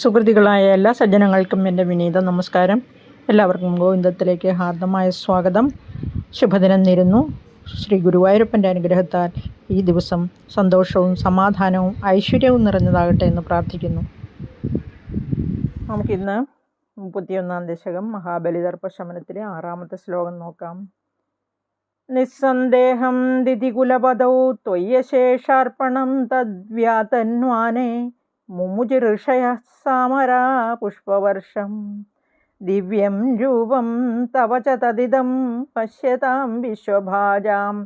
സുഹൃത്തുക്കളായ എല്ലാ സജ്ജനങ്ങൾക്കും എന്റെ വിനീത നമസ്കാരം. എല്ലാവർക്കും ഗോവിന്ദത്തിലേക്ക് ഹാർദമായ സ്വാഗതം. ശുഭദിനം നേരുന്നു. ശ്രീ ഗുരുവായൂരപ്പന്റെ അനുഗ്രഹത്താൽ ഈ ദിവസം സന്തോഷവും സമാധാനവും ഐശ്വര്യവും നിറഞ്ഞതാകട്ടെ എന്ന് പ്രാർത്ഥിക്കുന്നു. നമുക്കിന്ന് മുപ്പത്തിയൊന്നാം ദശകം മഹാബലിതർപ്പ ശമനത്തിലെ ആറാമത്തെ ശ്ലോകം നോക്കാം. നിസ്സന്ദേഹം ദിതികുലപദൗ ത്വയ്യശേഷാർപ്പണം തദ്വ്യാതന്വാനേ മുമുചിഋഷയ സാമരാ പുഷ്പവർഷം ദിവ്യം രൂപം തവ ച തദിദം പശ്യതാം വിശ്വഭാജാം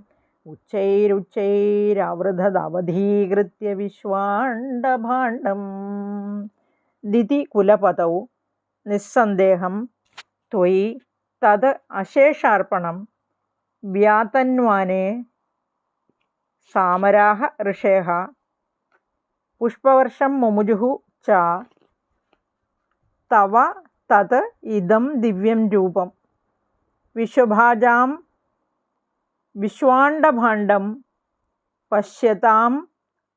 ഉച്ചൈരുച്ചൈരവൃതദവധീകൃത്യ വിശ്വാണ്ഡഭാണ്ഡം। ദിതി കുലപതൗ നിസ്സന്ദേഹം ത്വയി തത് അശേഷാർപ്പണം। വ്യാതന്വാനേ സാമരാഹ ഋഷേഹ പുഷ്പവർഷം മുമുജുഹു ച. തവ തത് ഇതം ദിവ്യം രൂപം. വിശ്വഭാജാം വിശ്വാണ്ഡഭാണ്ഡം പശ്യതാം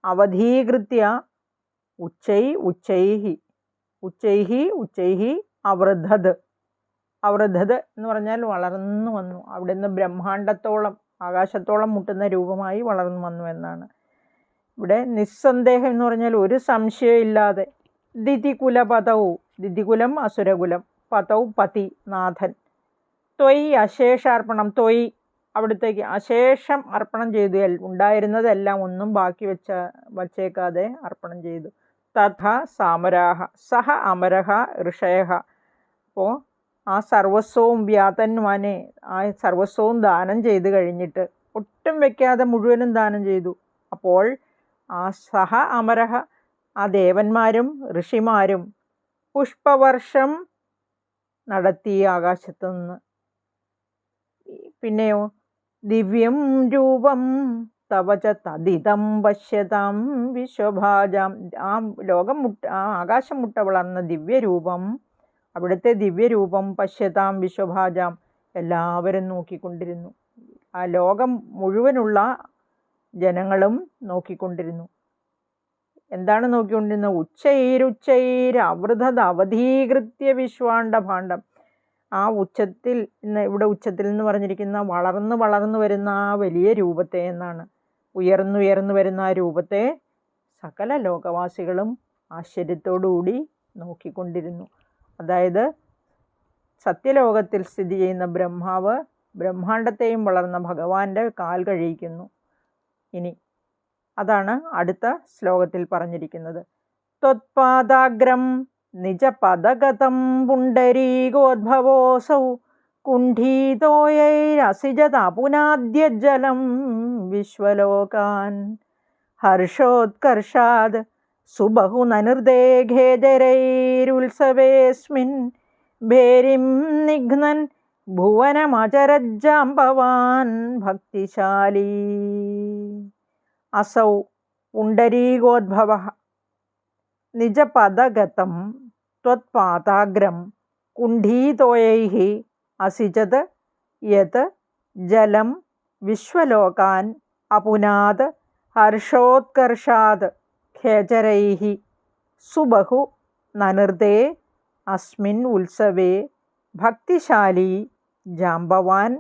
അവധീകൃത്യ ഉച്ചൈ ഉച്ചൈഹി. ഉച്ചൈഹി ഉച്ചൈഹി അവൃദ്ധത് അവൃദ്ധത് എന്ന് പറഞ്ഞാൽ വളർന്നു വന്നു. അവിടുന്ന് ബ്രഹ്മാണ്ടത്തോളം ആകാശത്തോളം മുട്ടുന്ന രൂപമായി വളർന്നു വന്നു എന്നാണ്. ഇവിടെ നിസ്സന്ദേഹം എന്ന് പറഞ്ഞാൽ ഒരു സംശയമില്ലാതെ ദിതികുല പതവു ദിതികുലം അസുരകുലം പതവു പതി നാഥൻ. തൊയ് അശേഷാർപ്പണം തൊയ് അവിടത്തേക്ക് അശേഷം അർപ്പണം ചെയ്തു. ഉണ്ടായിരുന്നതെല്ലാം ഒന്നും ബാക്കി വെച്ച വച്ചേക്കാതെ അർപ്പണം ചെയ്തു. തഥ സാമരാഹ സഹ അമരഹ ഋഷയഹ. അപ്പോൾ ആ സർവസ്വവും വ്യാതന്മാനെ ആ സർവസ്വവും ദാനം ചെയ്ത് കഴിഞ്ഞിട്ട് ഒട്ടും വെക്കാതെ മുഴുവനും ദാനം ചെയ്തു. അപ്പോൾ ആ സഹ അമരഹ ആ ദേവന്മാരും ഋഷിമാരും പുഷ്പവർഷം നടത്തി ആകാശത്തു നിന്ന് പിന്നെയോ ദിവ്യം രൂപം തവച തദിതം പശ്യതാം വിശ്വഭാജാം. ആ ലോകം മുട്ട ആ ആകാശം മുട്ട വളർന്ന ദിവ്യരൂപം അവിടുത്തെ ദിവ്യരൂപം പശ്യതാം വിശ്വഭാജാം എല്ലാവരും നോക്കിക്കൊണ്ടിരുന്നു. ആ ലോകം മുഴുവനുള്ള ജനങ്ങളും നോക്കിക്കൊണ്ടിരുന്നു. എന്താണ് നോക്കിക്കൊണ്ടിരുന്നത്? ഉച്ചൈരുച്ചൈര് അവൃതത് അവധീകൃത്യ വിശ്വാണ്ഡഭാണ്ഡം ആ ഉച്ചത്തിൽ ഇവിടെ ഉച്ചത്തിൽ എന്ന് പറഞ്ഞിരിക്കുന്ന വളർന്നു വളർന്നു വരുന്ന ആ വലിയ രൂപത്തെ എന്നാണ്. ഉയർന്നുയർന്നു വരുന്ന ആ രൂപത്തെ സകല ലോകവാസികളും ആശ്ചര്യത്തോടുകൂടി നോക്കിക്കൊണ്ടിരുന്നു. അതായത് സത്യലോകത്തിൽ സ്ഥിതി ചെയ്യുന്ന ബ്രഹ്മാവ് ബ്രഹ്മാണ്ടത്തെയും വളർന്ന ഭഗവാന്റെ കാൽ കഴിയിക്കുന്നു ഇനി. അതാണ് അടുത്ത ശ്ലോകത്തിൽ പറഞ്ഞിരിക്കുന്നത്. ത്വത്പാദാഗ്രം നിജപദഗതം പുണ്ടരീകോദ്ഭവോസൗ കുണ്ഠീതോയൈരസിജതപുനാദ്യജലം വിശ്വലോകാൻ. ഹർഷോത്കർഷാത് സുബഹുനനിർദേഘേജരൈരുത്സവേസ്മിൻ ഭേരിം നിഘ്നൻ ഭുവനമചരജ്ജാംബവാൻ ഭക്തിശാലീ. അസൗ പുണ്ടരീകോദ്ഭവ നിജപദഗതം ത്വത്പാദാഗ്രം കുണ്ഠീതോയൈः അസിജത് യത് ജലം വിശ്വലോകാൻ അപുനാത് ഹർഷോത്കർഷാത് ഖേചരൈः സുബഹു നനൃതേ അസ്മിൻ ഉത്സവേ ഭക്തിശാലി ജാംബവാൻ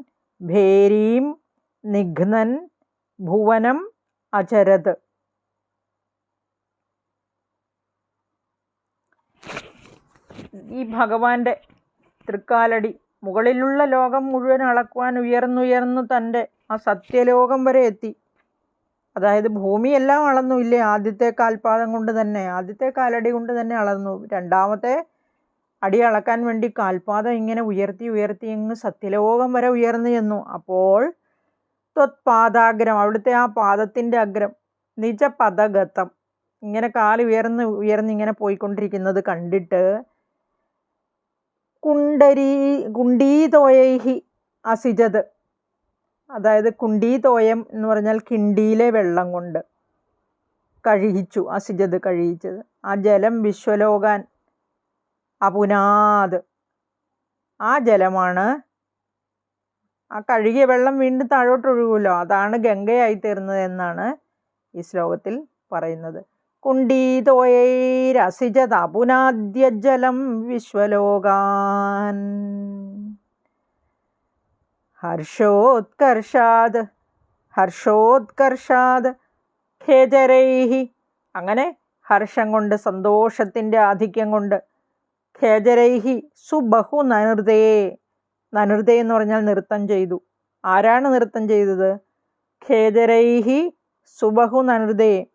ഭേരീം നിഘ്നൻ ഭുവനം അചരത് ഈ ഭഗവാന്റെ തൃക്കാലടി മുകളിലുള്ള ലോകം മുഴുവൻ അളക്കുവാൻ ഉയർന്നുയർന്നു തന്റെ ആ സത്യലോകം വരെ എത്തി. അതായത് ഭൂമിയെല്ലാം അളന്നു. ഇല്ലേ ആദ്യത്തെ കാൽപാദം കൊണ്ട് തന്നെ ആദ്യത്തെ കാലടി കൊണ്ട് തന്നെ അളന്നു. രണ്ടാമത്തെ അടി അളക്കാൻ വേണ്ടി കാൽപാദം ഇങ്ങനെ ഉയർത്തി ഉയർത്തി ഇങ്ങ് സത്യലോകം വരെ ഉയർന്നു ചെന്നു. അപ്പോൾ ത്വത്പാദാഗ്രം അവിടുത്തെ ആ പാദത്തിന്റെ അഗ്രം നിജപദഗതം. ഇങ്ങനെ കാൽ ഉയർന്ന് ഇങ്ങനെ പോയിക്കൊണ്ടിരിക്കുന്നത് കണ്ടിട്ട് കുണ്ടരീ കുണ്ടീതോയൈഹി അസിജത്. അതായത് കുണ്ടീതോയം എന്ന് പറഞ്ഞാൽ കിണ്ടിയിലെ വെള്ളം കൊണ്ട് കഴുകിച്ചു അസിജത് കഴുകിച്ചത്. ആ ജലം വിശ്വലോകാൻ അപുനാത് ആ ജലമാണ് ആ കഴുകിയ വെള്ളം വീണ്ടും താഴോട്ട് ഒഴുകുമല്ലോ അതാണ് ഗംഗയായി തീർന്നത് എന്നാണ് ഈ ശ്ലോകത്തിൽ പറയുന്നത്. കുണ്ടീതോയൈരസിജതപുനാദ്യജലം വിശ്വലോകാൻ. ഹർഷോത്കർഷാദ് ഹർഷോത്കർഷാദ് ഖേജരൈഹി. അങ്ങനെ ഹർഷം കൊണ്ട് സന്തോഷത്തിന്റെ ആധിക്യം കൊണ്ട് ഖേജരൈഹി സുബഹു നനൃതേ നനൃതേ എന്ന് പറഞ്ഞാൽ നൃത്തം ചെയ്തു. ആരാണ് നൃത്തം ചെയ്തത്? ഖേദരൈഹി സുബഹു നനുർദേ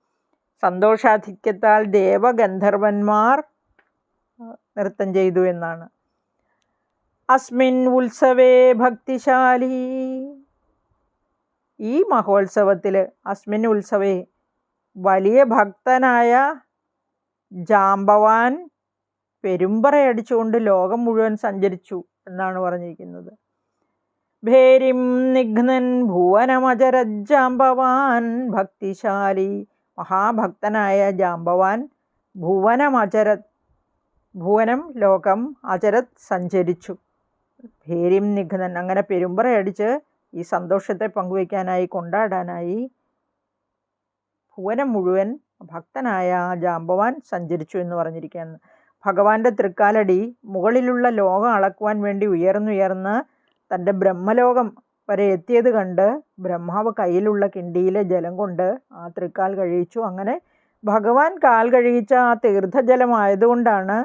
സന്തോഷാധിക്യത്താൽ ദേവഗന്ധർവന്മാർ നൃത്തം ചെയ്തു എന്നാണ്. അസ്മിൻ ഉത്സവേ ഭക്തിശാലി. ഈ മഹോത്സവത്തിൽ അസ്മിൻ ഉത്സവേ വലിയ ഭക്തനായ ജാമ്പവാൻ പെരുമ്പറയടിച്ചുകൊണ്ട് ലോകം മുഴുവൻ സഞ്ചരിച്ചു. എന്നാണ് പറഞ്ഞിരിക്കുന്നത്. ഭേരിം നിഘ്നൻ ഭുവനമചരജാമ്പവാൻ ഭക്തിശാലി മഹാഭക്തനായ ജാംബവാൻ ഭുവനമചരത് ഭുവനം ലോകം അചരത് സഞ്ചരിച്ചു. ഭേരിം നിഘ്നൻ അങ്ങനെ പെരുമ്പറയടിച്ച് ഈ സന്തോഷത്തെ പങ്കുവയ്ക്കാനായി കൊണ്ടാടാനായി ഭുവനം മുഴുവൻ ഭക്തനായ ജാംബവാൻ സഞ്ചരിച്ചു എന്ന് പറഞ്ഞിരിക്കുകയാണ്. ഭഗവാന്റെ തൃക്കാലടി മുകളിലുള്ള ലോകം അളക്കുവാൻ വേണ്ടി ഉയർന്നുയർന്ന് തന്റെ ബ്രഹ്മലോകം വരെ എത്തിയത് കണ്ട് ബ്രഹ്മാവ് കയ്യിലുള്ള കിണ്ടിയിലെ ജലം കൊണ്ട് ആ തൃക്കാൽ കഴിയിച്ചു അങ്ങനെ ഭഗവാൻ കാൽ കഴിയിച്ച ആ തീർത്ഥജലമായതുകൊണ്ടാണ്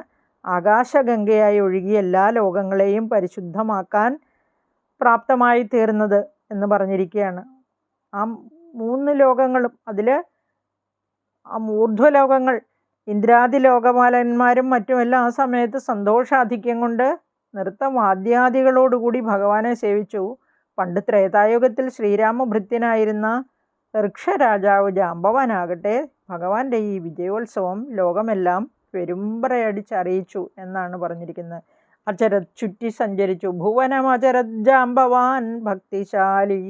ആകാശഗംഗയായി ഒഴുകി എല്ലാ ലോകങ്ങളെയും പരിശുദ്ധമാക്കാൻ പ്രാപ്തമായി തീർന്നത് എന്ന് പറഞ്ഞിരിക്കുകയാണ്. ആ മൂന്ന് ലോകങ്ങളും അതിൽ ആ ഊർധ്വലോകങ്ങൾ ഇന്ദ്രാദി ലോകപാലന്മാരും മറ്റുമെല്ലാം ആ സമയത്ത് സന്തോഷാധിക്യം കൊണ്ട് നൃത്തവാദ്യാദികളോടുകൂടി ഭഗവാനെ സേവിച്ചു. പണ്ട് ത്രേതായുഗത്തിൽ ശ്രീരാമഭൃത്യനായിരുന്ന ഋക്ഷരാജാവ് ജാമ്പവാനാകട്ടെ ഭഗവാന്റെ ഈ വിജയോത്സവം ലോകമെല്ലാം പെരുമ്പറയടിച്ചറിയിച്ചു എന്നാണ് പറഞ്ഞിരിക്കുന്നത്. അചരത് ചുറ്റി സഞ്ചരിച്ചു. ഭുവനം അചരത് ജാമ്പവാൻ ഭക്തിശാലി.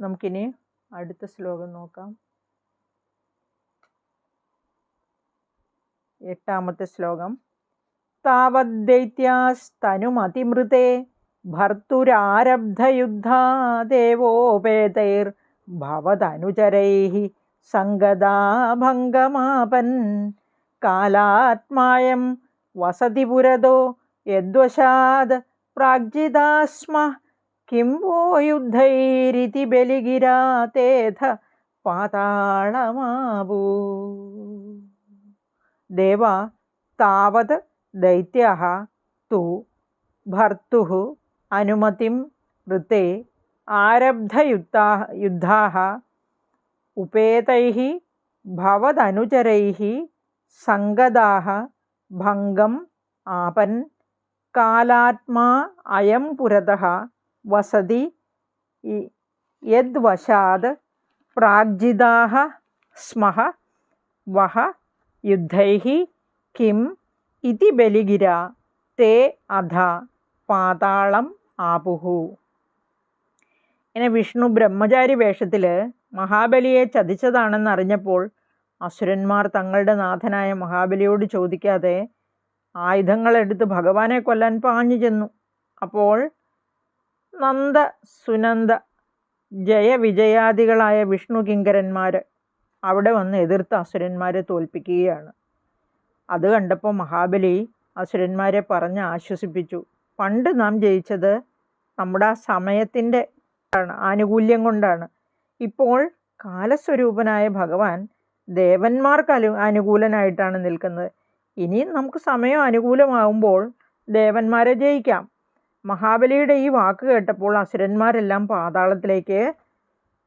നമുക്കിനി അടുത്ത ശ്ലോകം നോക്കാം. എട്ടാമത്തെ ശ്ലോകം. താവദ്ദൈത്യാസ്തനുമതിമൃതേ ഭർത്തുരാരബ്ധയുദ്ധാ ദേവോപേതൈർ ഭവതനുചരൈः സങ്കദാഭംഗമാപൻ കാലാത്മായം വസതി പുരതോ യദ്വശാത് പ്രാഗ്ജിതാസ്മ കിം വോ യുദ്ധൈരിതി ബലിഗിരാതേഥ പാതാളമാവൂ. देवा तावत् दैत्यः तु भर्तुः अनुमतिं ऋते आरब्धयुद्धाः युद्धाः उपेतैः भवदनुचरैः सङ्गदाः भङ्गम् आपन् कालात्मा अयं पुरतः वसति यद्वशाद् प्रार्जिताः स्मः वः യുദ്ധൈः കിം ഇതി ബലിഗിര തേ അധ പാതാളം ആപുഹു. ഇങ്ങനെ വിഷ്ണു ബ്രഹ്മചാരി വേഷത്തിൽ മഹാബലിയെ ചതിച്ചതാണെന്ന് അറിഞ്ഞപ്പോൾ അസുരന്മാർ തങ്ങളുടെ നാഥനായ മഹാബലിയോട് ചോദിക്കാതെ ആയുധങ്ങളെടുത്ത് ഭഗവാനെ കൊല്ലാൻ പാഞ്ഞു ചെന്നു. അപ്പോൾ നന്ദ സുനന്ദ ജയവിജയാദികളായ വിഷ്ണു കിങ്കരന്മാർ അവിടെ വന്ന് എതിർത്ത് അസുരന്മാരെ തോൽപ്പിക്കുകയാണ്. അത് കണ്ടപ്പോൾ മഹാബലി അസുരന്മാരെ പറഞ്ഞ് ആശ്വസിപ്പിച്ചു. പണ്ട് നാം ജയിച്ചത് നമ്മുടെ ആ സമയത്തിന്റെ ആണ് ആനുകൂല്യം കൊണ്ടാണ്. ഇപ്പോൾ കാലസ്വരൂപനായ ഭഗവാൻ ദേവന്മാർക്ക് അനു അനുകൂലനായിട്ടാണ് നിൽക്കുന്നത്. ഇനി നമുക്ക് സമയം അനുകൂലമാകുമ്പോൾ ദേവന്മാരെ ജയിക്കാം. മഹാബലിയുടെ ഈ വാക്ക് കേട്ടപ്പോൾ അസുരന്മാരെല്ലാം പാതാളത്തിലേക്ക്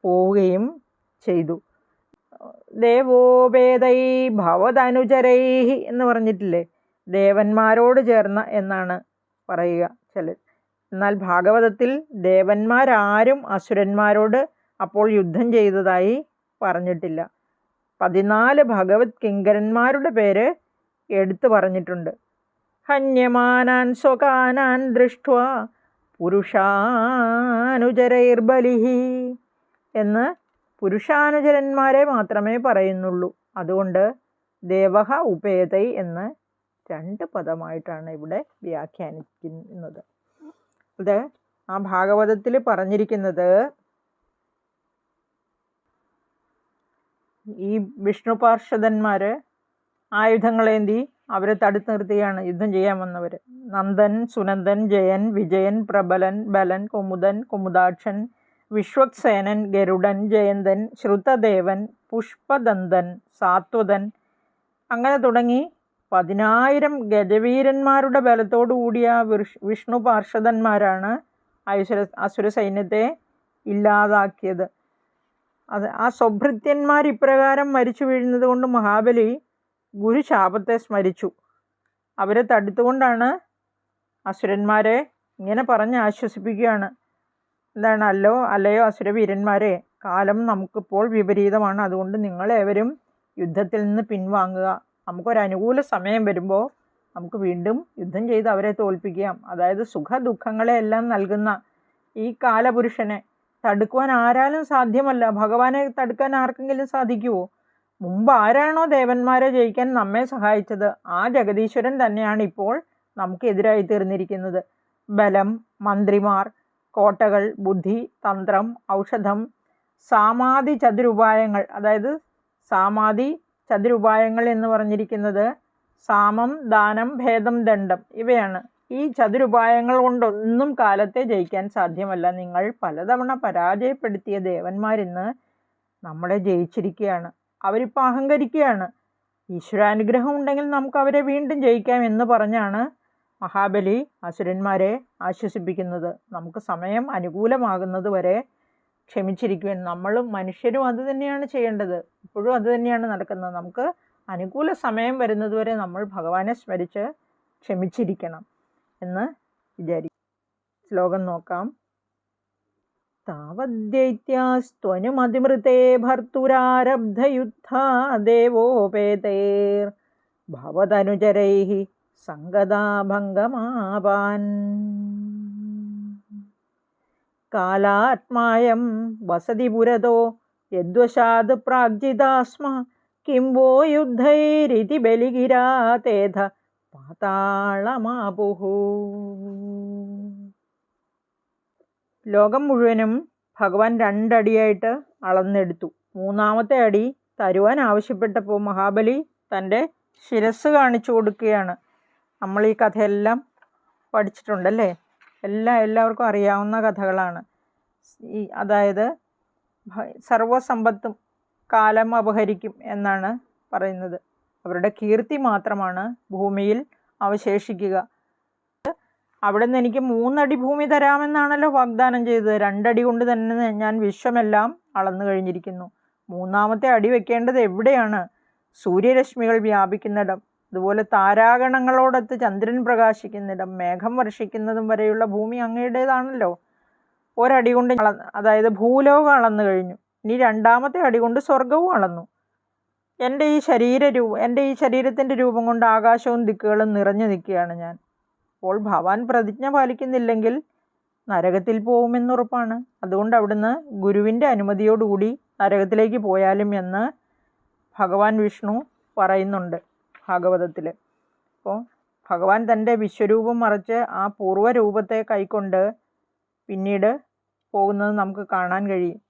പോവുകയും ചെയ്തു. ദേവോപേതൈ ഭവതനുചരൈ എന്ന് പറഞ്ഞിട്ടില്ലേ? ദേവന്മാരോട് ചേർന്ന എന്നാണ് പറയുക ചിലർ. എന്നാൽ ഭാഗവതത്തിൽ ദേവന്മാരാരും അസുരന്മാരോട് അപ്പോൾ യുദ്ധം ചെയ്തതായി പറഞ്ഞിട്ടില്ല. പതിനാല് ഭഗവത് കിങ്കരന്മാരുടെ പേര് എടുത്തു പറഞ്ഞിട്ടുണ്ട്. ഹന്യമാനാൻ സ്വകാനാൻ ദൃഷ്ട്വ പുരുഷാനുചരൈർബലിഹി എന്ന് പുരുഷാനുചരന്മാരെ മാത്രമേ പറയുന്നുള്ളൂ. അതുകൊണ്ട് ദേവഹ ഉപേതൈ എന്ന് രണ്ട് പദമായിട്ടാണ് ഇവിടെ വ്യാഖ്യാനിക്കുന്നത്. അത് ആ ഭാഗവതത്തിൽ പറഞ്ഞിരിക്കുന്നത് ഈ വിഷ്ണു പാർഷദന്മാർ ആയുധങ്ങളേന്തി അവരെ തടുത്തു നിർത്തുകയാണ് യുദ്ധം ചെയ്യാൻ വന്നവർ നന്ദൻ സുനന്ദൻ ജയൻ വിജയൻ പ്രബലൻ ബലൻ കുമുദൻ കുമുദാക്ഷൻ വിശ്വക്സേനൻ ഗരുഡൻ ജയന്തൻ ശ്രുതദേവൻ പുഷ്പദന്തൻ സാത്വതൻ അങ്ങനെ തുടങ്ങി പതിനായിരം ഗജവീരന്മാരുടെ ബലത്തോടുകൂടിയ വിഷ് വിഷ്ണു പാർഷദന്മാരാണ് അസുര അസുര സൈന്യത്തെ ഇല്ലാതാക്കിയത്. അത് ആ സ്വഭൃത്യന്മാർ ഇപ്രകാരം മരിച്ചു വീഴുന്നത് കൊണ്ട് മഹാബലി ഗുരുശാപത്തെ സ്മരിച്ചു. അവരെ തടുത്തുകൊണ്ടാണ് അസുരന്മാരെ ഇങ്ങനെ പറഞ്ഞ് ആശ്വസിപ്പിക്കുകയാണ്. എന്താണ് അല്ലോ അല്ലയോ അസുരവീരന്മാരെ കാലം നമുക്കിപ്പോൾ വിപരീതമാണ്. അതുകൊണ്ട് നിങ്ങളേവരും യുദ്ധത്തിൽ നിന്ന് പിൻവാങ്ങുക. നമുക്കൊരനുകൂല സമയം വരുമ്പോൾ നമുക്ക് വീണ്ടും യുദ്ധം ചെയ്ത് അവരെ തോൽപ്പിക്കാം. അതായത് സുഖ ദുഃഖങ്ങളെയെല്ലാം നൽകുന്ന ഈ കാലപുരുഷനെ തടുക്കുവാൻ ആരാലും സാധ്യമല്ല. ഭഗവാനെ തടുക്കാൻ ആർക്കെങ്കിലും സാധിക്കുമോ മുമ്പ് ആരാണോ ദേവന്മാരെ ജയിക്കാൻ നമ്മെ സഹായിച്ചത്? ആ ജഗദീശ്വരൻ തന്നെയാണ് ഇപ്പോൾ നമുക്ക് എതിരായി തീർന്നിരിക്കുന്നത്. ബലം മന്ത്രിമാർ കോട്ടകൾ ബുദ്ധി തന്ത്രം ഔഷധം സാമാധി ചതുരുപായങ്ങൾ. അതായത് സാമാധി ചതുരുപായങ്ങൾ എന്ന് പറഞ്ഞിരിക്കുന്നത് സാമം ദാനം ഭേദം ദണ്ഡം ഇവയാണ്. ഈ ചതുരുപായങ്ങൾ കൊണ്ടൊന്നും കാലത്തെ ജയിക്കാൻ സാധ്യമല്ല. നിങ്ങൾ പലതവണ പരാജയപ്പെടുത്തിയ ദേവന്മാരിന്ന് നമ്മളെ ജയിച്ചിരിക്കുകയാണ്. അവരിപ്പോൾ അഹങ്കരിക്കുകയാണ്. ഈശ്വരാനുഗ്രഹം ഉണ്ടെങ്കിൽ നമുക്ക് അവരെ വീണ്ടും ജയിക്കാം എന്ന് പറഞ്ഞാണ് മഹാബലി അസുരന്മാരെ ആശ്വസിപ്പിക്കുന്നത്. നമുക്ക് സമയം അനുകൂലമാകുന്നത് വരെ ക്ഷമിച്ചിരിക്കുവാൻ നമ്മളും മനുഷ്യരും അത് തന്നെയാണ് ചെയ്യേണ്ടത്. ഇപ്പോഴും അത് തന്നെയാണ് നടക്കുന്നത്. നമുക്ക് അനുകൂല സമയം വരുന്നതുവരെ നമ്മൾ ഭഗവാനെ സ്മരിച്ച് ക്ഷമിച്ചിരിക്കണം എന്ന് വിചാരിക്കും ശ്ലോകം നോക്കാം. താവദ്ദൈത്യാസ്ത്വനുമതിമൃതേ ഭർത്തുരാരബ്ധയുദ്ധ ദേവോപേതേർ ഭവതനുചരൈः സങ്കദാഭംഗമാപാൻ കാലാത്മായം വസതി പുരതോ യദ്വശാത് പ്രാഗ്ജിതാസ്മ കിം വോ യുദ്ധൈരിതി ബലിഗിരാതേധ പാതാളമാപുഹു. ലോകം മുഴുവനും ഭഗവാൻ രണ്ടടിയായിട്ട് അളന്നെടുത്തു. മൂന്നാമത്തെ അടി തരുവാൻ ആവശ്യപ്പെട്ടപ്പോൾ മഹാബലി തന്റെ ശിരസ് കാണിച്ചു കൊടുക്കുകയാണ്. നമ്മൾ ഈ കഥയെല്ലാം പഠിച്ചിട്ടുണ്ടല്ലേ? എല്ലാ എല്ലാവർക്കും അറിയാവുന്ന കഥകളാണ്. ഈ അതായത് സർവസമ്പത്തും കാലം അപഹരിക്കും എന്നാണ് പറയുന്നത്. അവരുടെ കീർത്തി മാത്രമാണ് ഭൂമിയിൽ അവശേഷിക്കുക. അവിടെ നിന്ന് എനിക്ക് മൂന്നടി ഭൂമി തരാമെന്നാണല്ലോ വാഗ്ദാനം ചെയ്തത്. രണ്ടടി കൊണ്ട് തന്നെ ഞാൻ വിശ്വമെല്ലാം അളന്നു കഴിഞ്ഞിരിക്കുന്നു. മൂന്നാമത്തെ അടി വെക്കേണ്ടത് എവിടെയാണ്? സൂര്യരശ്മികൾ വ്യാപിക്കുന്നിടം. അതുപോലെ താരാഗണങ്ങളോടൊത്ത് ചന്ദ്രൻ പ്രകാശിക്കുന്നിടം മേഘം വർഷിക്കുന്നതും വരെയുള്ള ഭൂമി അങ്ങയുടേതാണല്ലോ. ഒരടി കൊണ്ട് അതായത് ഭൂലോകം അളന്നു കഴിഞ്ഞു. ഇനി രണ്ടാമത്തെ അടി കൊണ്ട് സ്വർഗവും അളന്നു. എന്റെ ഈ ശരീര രൂപം എന്റെ ഈ ശരീരത്തിന്റെ രൂപം കൊണ്ട് ആകാശവും ദിക്കുകളും നിറഞ്ഞു നിൽക്കുകയാണ് ഞാൻ. അപ്പോൾ ഭവാൻ പ്രതിജ്ഞ പാലിക്കുന്നില്ലെങ്കിൽ നരകത്തിൽ പോകുമെന്നുറപ്പാണ്. അതുകൊണ്ട് അവിടുന്ന് ഗുരുവിന്റെ അനുമതിയോടുകൂടി നരകത്തിലേക്ക് പോയാലും എന്ന് ഭഗവാൻ വിഷ്ണു പറയുന്നുണ്ട്. ഭാഗവതത്തിൽ അപ്പോൾ ഭഗവാൻ തന്റെ വിശ്വരൂപം മറിച്ച് ആ പൂർവരൂപത്തെ കൈക്കൊണ്ട് പിന്നീട് പോകുന്നത് നമുക്ക് കാണാൻ കഴിയും.